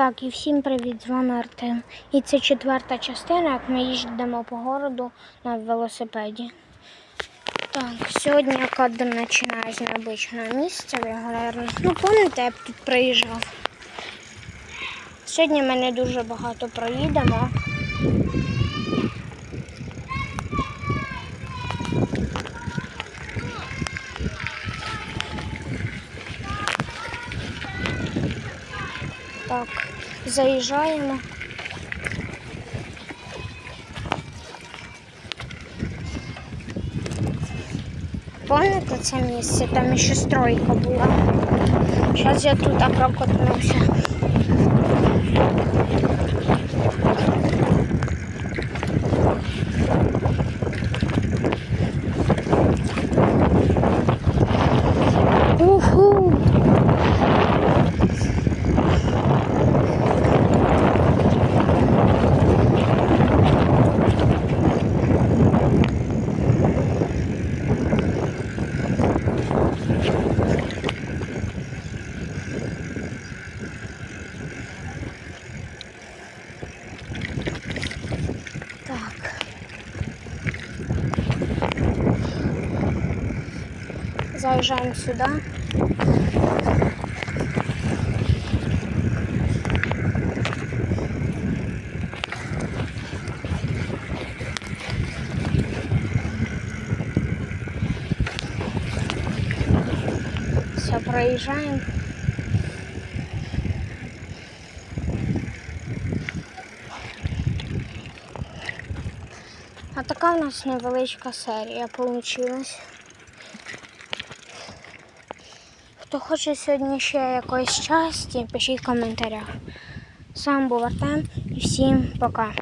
Так, і всім привіт, з вами Артем. І це четверта частина, як ми їздимо по городу на велосипеді. Так, сьогодні кадр починає з необичного місця, ви, наверно, ну пам'ятаєте, я б тут приїжджав. Сьогодні ми не дуже багато проїдемо. Так, заїжджаємо. Пам'ятаєте це місце? Там ще стройка була. Зараз я тут прокотнуся. Заезжаем сюда. Все, проезжаем. А така в нас невеличка серія получилась. Хто хоче сьогодні ще якоїсь часті, пишіть в коментарях. З вами був Артем і всім пока.